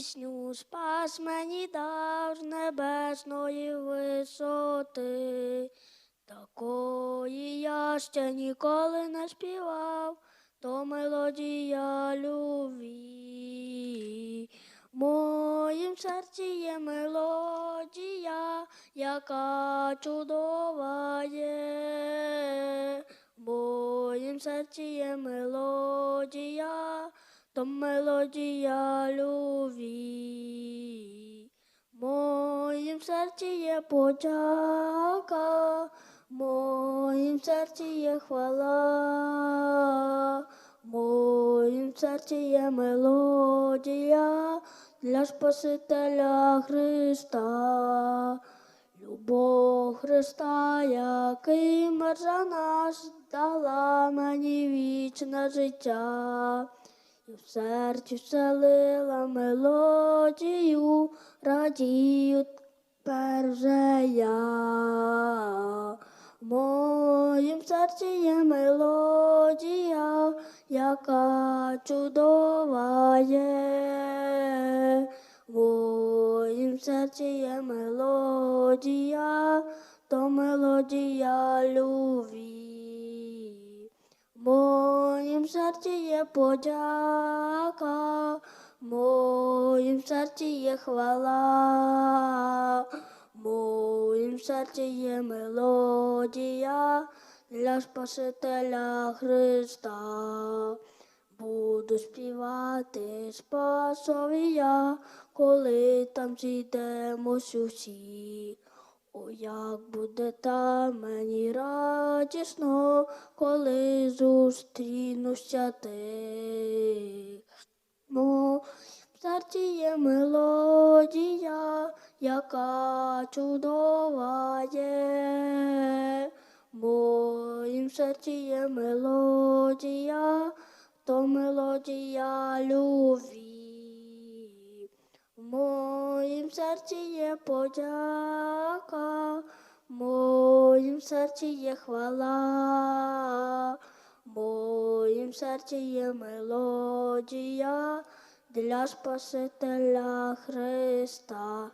пісню спас мені дав з небесної висоти. Такої я ще ніколи не співав, то мелодія любві. Моїм серці є мелодія, яка чудова є. Моїм серці є мелодія, то мелодія любві. В моїм серці є подяка, в моїм серці є хвала, моїм серці є мелодія для Спасителя Христа. Любов Христа, який мер за нас, дала мені вічне життя. В серці вселила мелодію, радію тепер вже я. В моїм серці є мелодія, яка чудова є. В моїм серці є мелодія, то мелодія любві. В моїм серці є подяка, в моїм серці є хвала, в моїм серці є мелодія для Спасителя Христа. Буду співати спасові я, коли там зійдемось усі. О, як буде там мені радісно, коли зустрінуся ти. Мо в серці є мелодія, яка чудова є. Моїм серці є мелодія, то мелодія любві. Моїм серці є подяка, в моїм серці є хвала, моїм серці є мелодія для Спасителя Христа.